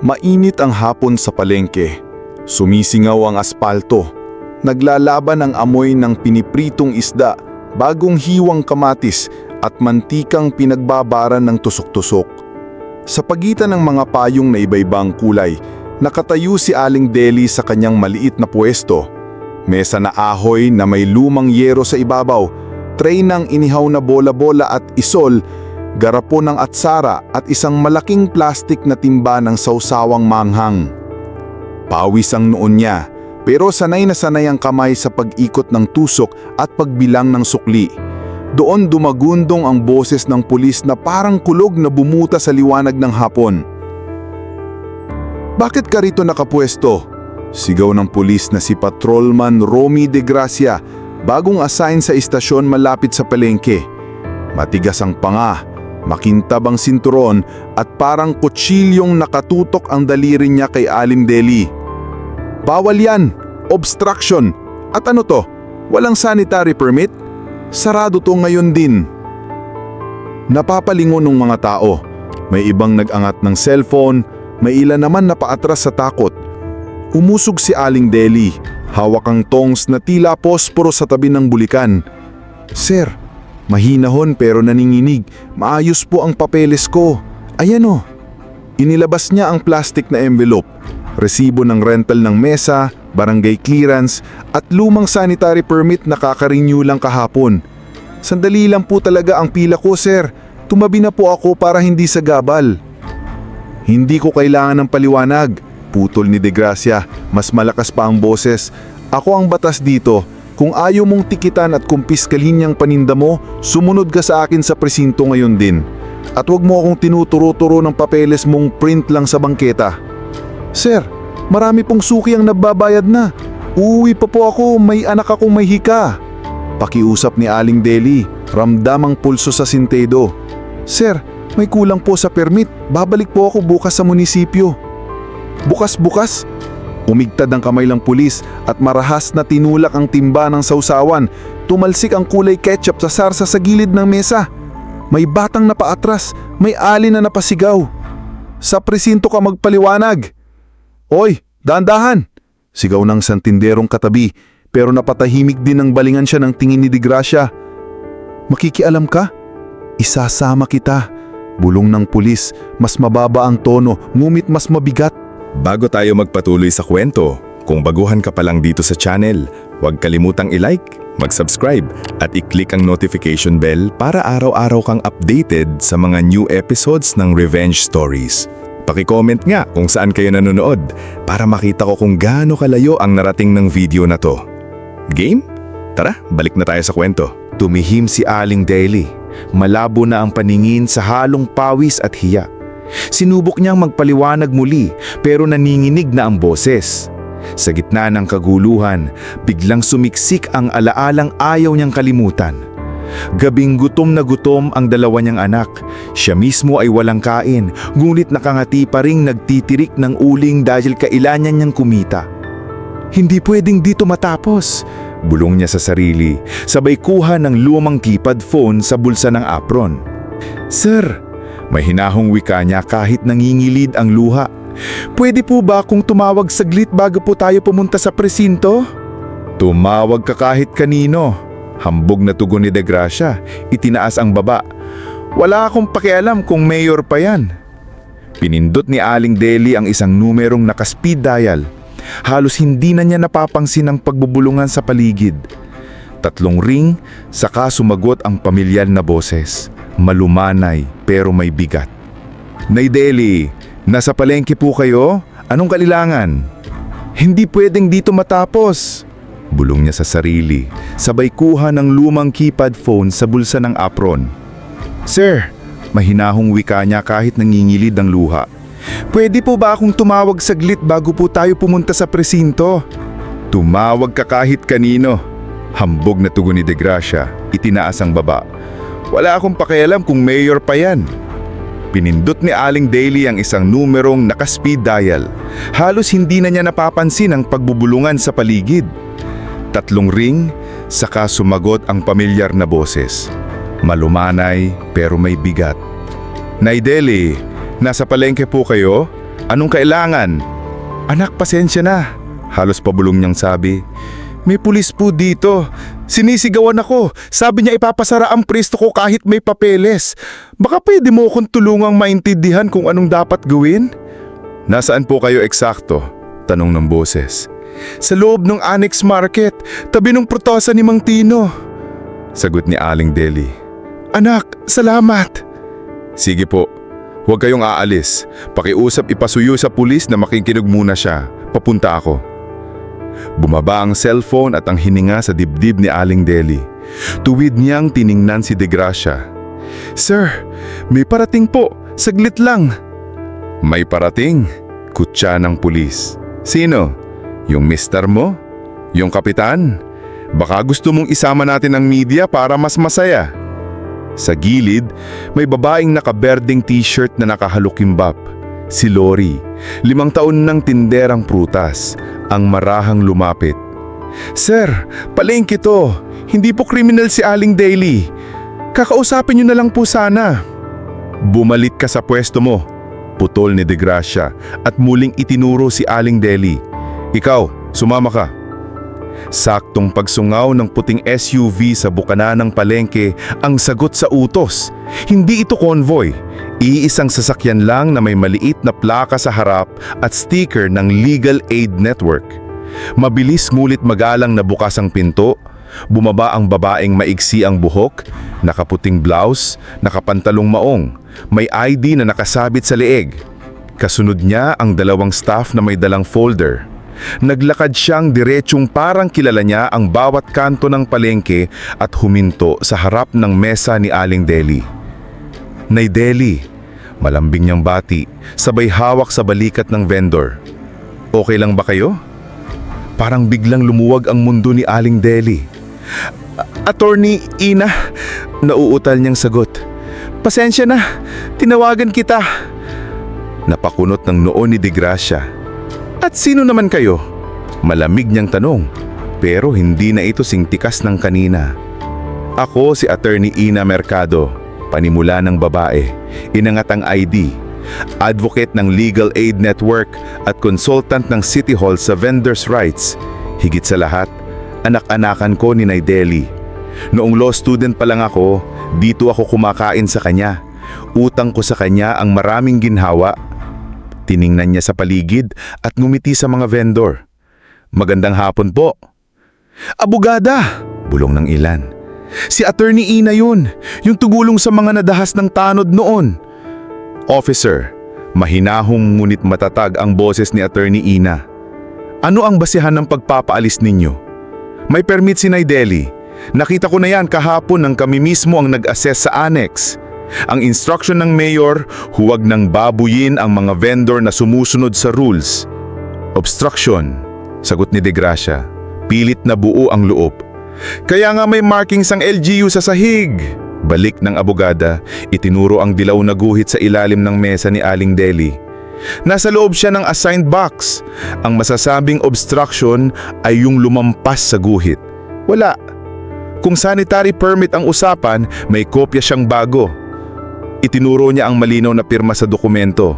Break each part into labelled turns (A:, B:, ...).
A: Mainit ang hapon sa palengke. Sumisingaw ang aspalto. Naglalaban ang amoy ng pinipritong isda, bagong hiwang kamatis at mantikang pinagbabaran ng tusok-tusok. Sa pagitan ng mga payong na iba-ibang kulay, nakatayo si Aling Deli sa kanyang maliit na pwesto. Mesa na ahoy na may lumang yero sa ibabaw, tray ng inihaw na bola-bola at isol, garapon ng atsara at isang malaking plastik na timba ng sausawang manghang. Pawis ang noon niya, pero sanay na sanay ang kamay sa pag-ikot ng tusok at pagbilang ng sukli. Doon dumagundong ang boses ng pulis na parang kulog na bumuta sa liwanag ng hapon. Bakit ka rito nakapwesto? Sigaw ng pulis na si Patrolman Romy de Gracia, bagong assign sa istasyon malapit sa palengke. Matigas ang panga, makintab ang sinturon at parang kutsilyong nakatutok ang daliri niya kay Aling Deli. Bawal yan! Obstruction! At ano to? Walang sanitary permit? Sarado to ngayon din. Napapalingon ng mga tao. May ibang nag-angat ng cellphone, may ilan naman na paatras sa takot. Umusog si Aling Deli, hawak ang tongs na tila posporo sa tabi ng bulikan. Sir, mahinahon pero naninginig, maayos po ang papeles ko. Ayan o. Inilabas niya ang plastic na envelope, resibo ng rental ng mesa, barangay clearance at lumang sanitary permit na kakarenew lang kahapon. Sandali lang po talaga ang pila ko sir, tumabi na po ako para hindi sa gabal. Hindi ko kailangan ng paliwanag, putol ni De Gracia, mas malakas pa ang boses. Ako ang batas dito, kung ayaw mong tikitan at kumpiskalin niyang paninda mo, sumunod ka sa akin sa presinto ngayon din. At huwag mo akong tinuturo-turo ng papeles mong print lang sa bangketa. Sir, marami pong suki ang nagbabayad na. Uuwi pa po ako, may anak akong may hika. Pakiusap ni Aling Deli, ramdam ang pulso sa sintedo. Sir, may kulang po sa permit. Babalik po ako bukas sa munisipyo. Bukas-bukas? Umigtad ang kamay ng pulis at marahas na tinulak ang timba ng sausawan. Tumalsik ang kulay ketchup sa sarsa sa gilid ng mesa. May batang napaatras, may alin na napasigaw. Sa presinto ka magpaliwanag. Oy, dahan-dahan! Sigaw ng santinderong katabi pero napatahimik din ng balingan siya ng tingin ni Di Gracia. Makikialam ka? Isasama kita. Bulong ng pulis, mas mababa ang tono, ngumit mas mabigat.
B: Bago tayo magpatuloy sa kwento, kung baguhan ka pa lang dito sa channel, huwag kalimutang i-like, mag-subscribe at i-click ang notification bell para araw-araw kang updated sa mga new episodes ng Revenge Stories. Paki-comment nga kung saan kayo nanonood para makita ko kung gaano kalayo ang narating ng video na to. Game? Tara, balik na tayo sa kwento.
C: Tumihim si Aling Daly. Malabo na ang paningin sa halong pawis at hiya. Sinubok niyang magpaliwanag muli pero naninginig na ang boses. Sa gitna ng kaguluhan, biglang sumiksik ang alaalang ayaw niyang kalimutan. Gabing gutom na gutom ang dalawa niyang anak. Siya mismo ay walang kain, ngunit nakangati pa ring nagtitirik ng uling dahil kailangan niyang kumita. Hindi pwedeng dito matapos. Bulong niya sa sarili, sabay kuha ng lumang keypad phone sa bulsa ng apron. Sir, may hinahong wika niya kahit nangingilid ang luha. Pwede po ba kung tumawag saglit bago po tayo pumunta sa presinto? Tumawag ka kahit kanino. Hambog na tugon ni De Gracia, itinaas ang baba. Wala akong pakialam kung mayor pa yan. Pinindot ni Aling Deli ang isang numerong naka-speed dial. Halos hindi na niya napapangsin ang pagbubulungan sa paligid. Tatlong ring, saka sumagot ang pamilyal na boses. Malumanay pero may bigat. Nay Deli, nasa palengke po kayo? Anong kailangan? Hindi pwedeng dito matapos. Bulong niya sa sarili, sabay kuha ng lumang keypad phone sa bulsa ng apron. Sir, mahinahong wika niya kahit nangingilid ang luha. Pwede po ba akong tumawag saglit bago po tayo pumunta sa presinto? Tumawag ka kahit kanino. Hambog na tugon ni De Gracia, itinaas ang baba. Wala akong pakialam kung mayor pa yan. Pinindot ni Aling Daly ang isang numerong naka-speed dial. Halos hindi na niya napapansin ang pagbubulungan sa paligid. Tatlong ring, saka sumagot ang pamilyar na boses. Malumanay pero may bigat. Nay Deli, nasa palengke po kayo? Anong kailangan? Anak, pasensya na. Halos pabulong niyang sabi. May pulis po dito. Sinisigawan ako. Sabi niya ipapasara ang presto ko kahit may papeles. Baka pwede mo akong tulungang maintindihan kung anong dapat gawin? Nasaan po kayo eksakto? Tanong ng boses. Sa loob ng Annex Market, tabi ng protosa ni Mang Tino. Sagot ni Aling Deli. Anak, salamat. Sige po, huwag kayong aalis. Pakiusap ipasuyo sa pulis na makikinig muna siya. Papunta ako. Bumaba ang cellphone at ang hininga sa dibdib ni Aling Deli. Tuwid niyang tiningnan si De Gracia. Sir, may parating po. Saglit lang. May parating? Kutsa ng pulis. Sino? Yung mister mo? Yung kapitan? Baka gusto mong isama natin ang media para mas masaya. Sa gilid, may babaeng nakaberding t-shirt na nakahalukimbap. Si Lori, limang taon ng tinderang prutas, ang marahang lumapit. Sir, palengke to. Hindi po kriminal si Aling Daly. Kakausapin niyo na lang po sana. Bumalik ka sa pwesto mo, putol ni De Gracia at muling itinuro si Aling Deli. Ikaw, sumama ka. Saktong pagsungaw ng puting SUV sa bukana ng palengke ang sagot sa utos. Hindi ito convoy. Iisang sasakyan lang na may maliit na plaka sa harap at sticker ng Legal Aid Network. Mabilis ngulit magalang na bukas ang pinto, bumaba ang babaeng maigsi ang buhok, nakaputing blouse, nakapantalong maong, may ID na nakasabit sa leeg. Kasunod niya ang dalawang staff na may dalang folder. Naglakad siyang diretsong parang kilala niya ang bawat kanto ng palengke at huminto sa harap ng mesa ni Aling Deli. Nay Deli, malambing niyang bati, sabay hawak sa balikat ng vendor. Okay lang ba kayo? Parang biglang lumuwag ang mundo ni Aling Deli. Attorney Ina, nauutal niyang sagot. Pasensya na, tinawagan kita. Napakunot ng noo ni De Gracia. At sino naman kayo? Malamig niyang tanong, pero hindi na ito singtikas ng kanina. Ako si Attorney Ina Mercado, panimula ng babae, inangat ang ID, advocate ng Legal Aid Network at consultant ng City Hall sa Vendors' Rights. Higit sa lahat, anak-anakan ko ni Naideli. Noong law student pa lang ako, dito ako kumakain sa kanya. Utang ko sa kanya ang maraming ginhawa. Tiningnan niya sa paligid at ngumiti sa mga vendor. Magandang hapon po. Abogada! Bulong ng ilan. Si Attorney Ina yun, yung tugulong sa mga nadahas ng tanod noon. Officer, mahinahong ngunit matatag ang boses ni Attorney Ina. Ano ang basihan ng pagpapaalis ninyo? May permit si Naideli. Nakita ko na yan kahapon nang kami mismo ang nag-assess sa annex. Ang instruction ng mayor, huwag nang babuyin ang mga vendor na sumusunod sa rules. Obstruction, sagot ni De Gracia. Pilit na buo ang loob. Kaya nga may markings ang LGU sa sahig. Balik ng abogada, itinuro ang dilaw na guhit sa ilalim ng mesa ni Aling Deli. Nasa loob siya ng assigned box. Ang masasabing obstruction ay yung lumampas sa guhit. Wala. Kung sanitary permit ang usapan, may kopya siyang bago. Itinuro niya ang malinaw na pirma sa dokumento.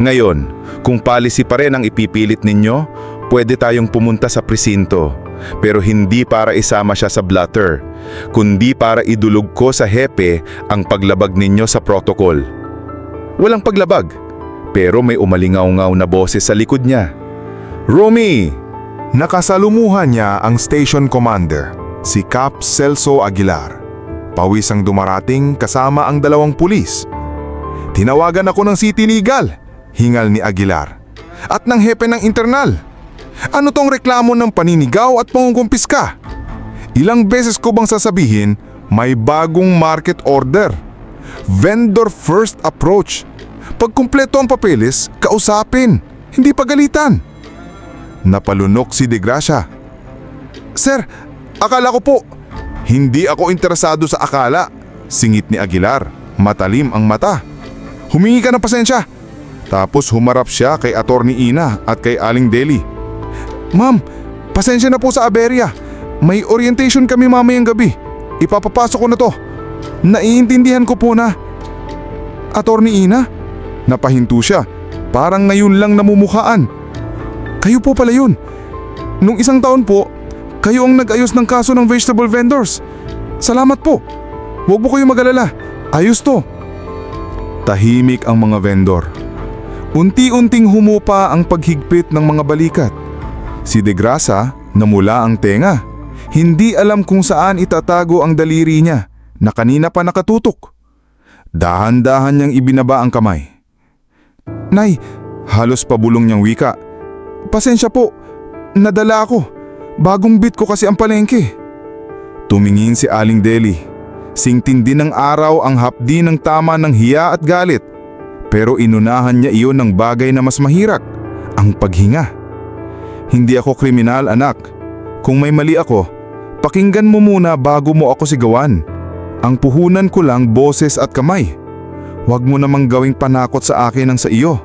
C: Ngayon, kung policy pa rin ang ipipilit ninyo, pwede tayong pumunta sa presinto. Pero hindi para isama siya sa blotter, kundi para idulog ko sa hepe ang paglabag ninyo sa protocol. Walang paglabag, pero may umalingaw-ngaw na boses sa likod niya. Romy!
A: Nakasalumuhan niya ang station commander, si Cap Celso Aguilar. Pawis ang dumarating kasama ang dalawang pulis. Tinawagan ako ng City Legal, hingal ni Aguilar. At ng hepe ng internal. Ano tong reklamo ng paninigaw at pangungkumpiska? Ilang beses ko bang sasabihin, may bagong market order. Vendor first approach. Pag kumpleto ang papeles, kausapin, hindi pagalitan. Napalunok si De Gracia. Sir, akala ko po, hindi ako interesado sa akala. Singit ni Aguilar, matalim ang mata. Humingi ka ng pasensya. Tapos humarap siya kay Attorney Ina at kay Aling Deli. Ma'am, pasensya na po sa aberya. May orientation kami mamayang gabi. Ipapapasok ko na to. Naiintindihan ko po na. Attorney Ina? Napahinto siya. parang ngayon lang namumukhaan. Kayo po pala yun. Nung isang taon po, kayo ang nag-ayos ng kaso ng vegetable vendors. Salamat po. Huwag mo kayo magalala. Ayos to. Tahimik ang mga vendor. Unti-unting humupa ang paghigpit ng mga balikat. Si De Grasa namula ang tenga. Hindi alam kung saan itatago ang daliri niya na kanina pa nakatutok. Dahan-dahan niyang ibinaba ang kamay. Nay, halos pabulong niyang wika. Pasensya po, nadala ako. Bagong bit ko kasi ang palengke. Tumingin si Aling Deli. Singtin din ng araw ang hapdi ng tama ng hiya at galit. Pero inunahan niya iyon ng bagay na mas mahirap, ang paghinga. Hindi ako kriminal anak. Kung may mali ako, pakinggan mo muna bago mo ako sigawan. Ang puhunan ko lang boses at kamay. Huwag mo namang gawing panakot sa akin ang sa iyo.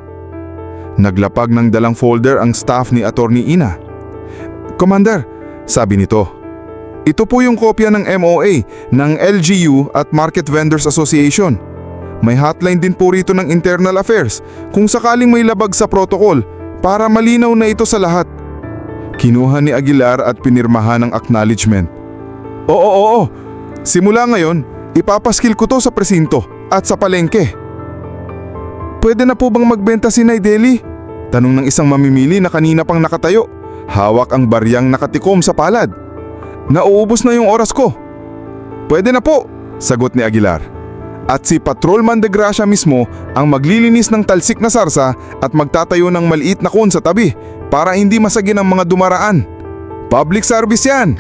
A: Naglapag ng dalang folder ang staff ni Attorney Ina. Commander, sabi nito, ito po yung kopya ng MOA ng LGU at Market Vendors Association. May hotline din po rito ng Internal Affairs kung sakaling may labag sa protocol para malinaw na ito sa lahat. Kinuha ni Aguilar at pinirmahan ng acknowledgement. Oo, oo, oo. Simula ngayon, ipapaskil ko to sa presinto at sa palengke. Pwede na po bang magbenta si Naideli? Tanong ng isang mamimili na kanina pang nakatayo. Hawak ang baryang nakatikom sa palad. Nauubos na yung oras ko. Pwede na po, sagot ni Aguilar. At si Patrolman de Gracia mismo ang maglilinis ng talsik na sarsa at magtatayo ng maliit na kun sa tabi para hindi masagin ang mga dumaraan. Public service yan!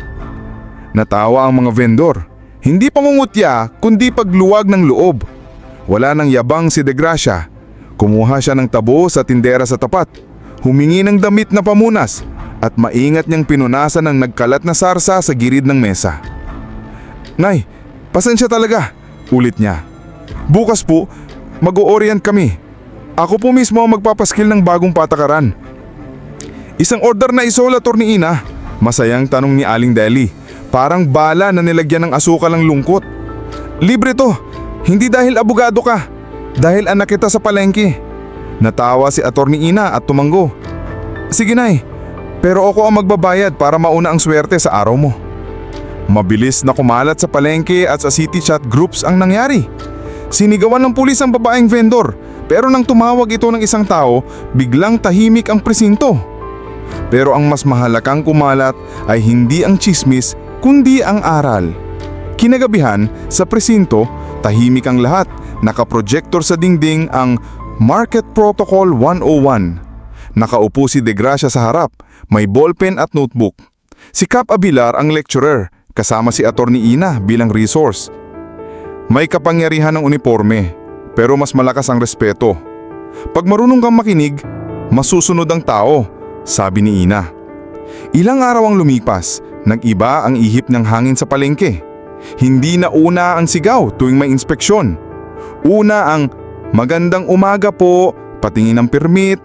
A: Natawa ang mga vendor. Hindi pangungutya kundi pagluwag ng loob. Wala nang yabang si De Gracia. Kumuha siya ng tabo sa tindera sa tapat. Humingi ng damit na pamunas at maingat niyang pinunasan ng nagkalat na sarsa sa girid ng mesa. Nay, pasensya talaga, ulit niya. Bukas po, mag-o-orient kami. Ako po mismo ang magpapaskil ng bagong patakaran. Isang order na isol ni Ina. Masayang tanong ni Aling Deli. Parang bala na nilagyan ng asukal ang lungkot. Libre to. Hindi dahil abogado ka. Dahil anak kita sa palengke. Natawa si Attorney Ina at tumanggo. Sige nay, pero ako ang magbabayad para mauna ang swerte sa araw mo. Mabilis na kumalat sa palengke at sa city chat groups ang nangyari. Sinigawan ng pulis ang babaeng vendor pero nang tumawag ito ng isang tao, biglang tahimik ang presinto. Pero ang mas mahalakang kumalat ay hindi ang chismis kundi ang aral. Kinagabihan, sa presinto, tahimik ang lahat. Nakaprojektor sa dingding ang Market Protocol 101. Nakaupo si De Gracia sa harap, may ballpen at notebook. Si Cap Abilar ang lecturer, kasama si Attorney Ina bilang resource. May kapangyarihan ng uniforme, pero mas malakas ang respeto. Pag marunong kang makinig, masusunod ang tao, sabi ni Ina. Ilang araw ang lumipas, nag-iba ang ihip ng hangin sa palengke. Hindi na una ang sigaw tuwing may inspeksyon. Una ang magandang umaga po, patingin ng permit.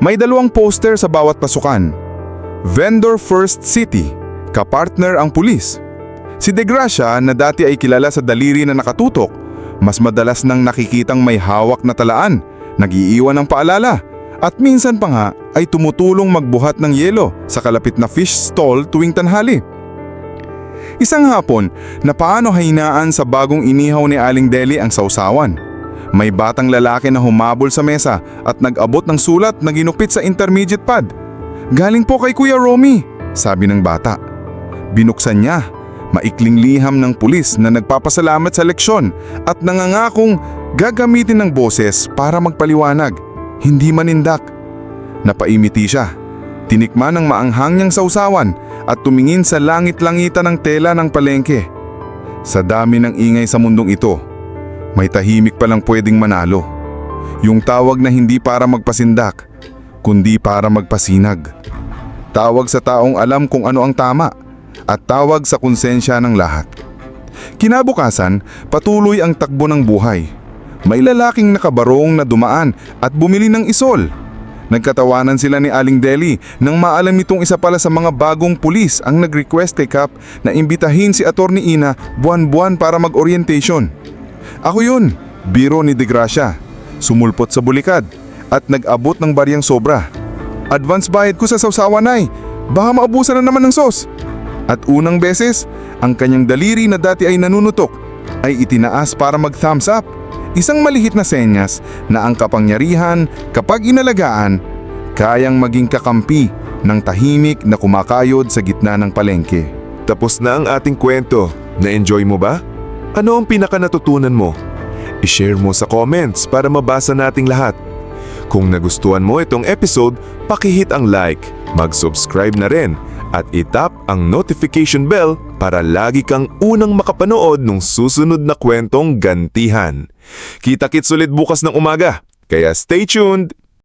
A: May dalawang poster sa bawat pasukan. Vendor First City, kapartner ang pulis. Si De Gracia na dati ay kilala sa daliri na nakatutok, mas madalas nang nakikitang may hawak na talaan, nag-iiwan ng paalala, at minsan pa nga ay tumutulong magbuhat ng yelo sa kalapit na fish stall tuwing tanghali. Isang hapon, napaano hainaan sa bagong inihaw ni Aling Deli ang sausawan. May batang lalaki na humabol sa mesa at nag-abot ng sulat na ginupit sa intermediate pad. Galing po kay Kuya Romy, sabi ng bata. Binuksan niya, maikling liham ng pulis na nagpapasalamat sa leksyon at nangangakong gagamitin ng boses para magpaliwanag, hindi manindak. Napaimiti siya. Tinikman ng maanghang niyang sausawan at tumingin sa langit-langitan ng tela ng palengke. Sa dami ng ingay sa mundong ito, may tahimik palang pwedeng manalo. Yung tawag na hindi para magpasindak, kundi para magpasinag. Tawag sa taong alam kung ano ang tama at tawag sa konsensya ng lahat. Kinabukasan, patuloy ang takbo ng buhay. May lalaking nakabarong na dumaan at bumili ng isol. Nagkatawanan sila ni Aling Deli nang maalam nitong isa pala sa mga bagong pulis ang nag-request kay Cap na imbitahin si Attorney Ina buwan-buwan para mag-orientation. Ako yun, biro ni De Gracia. Sumulpot sa bulikad at nag-abot ng baryang sobra. Advance bayad ko sa sausawan ay, baka maabusan na naman ng sos. At unang beses, ang kanyang daliri na dati ay nanunutok ay itinaas para mag-thumbs up. Isang malihit na senyas na ang kapangyarihan kapag inalagaan, kayang maging kakampi ng tahimik na kumakayod sa gitna ng palengke.
C: Tapos na ang ating kwento. Na-enjoy mo ba? Ano ang pinaka natutunan mo? I-share mo sa comments para mabasa nating lahat. Kung nagustuhan mo itong episode, pakihit ang like, mag-subscribe na rin, at itap ang notification bell para lagi kang unang makapanood ng susunod na kwentong gantihan. Kita-kits ulit bukas ng umaga, kaya stay tuned!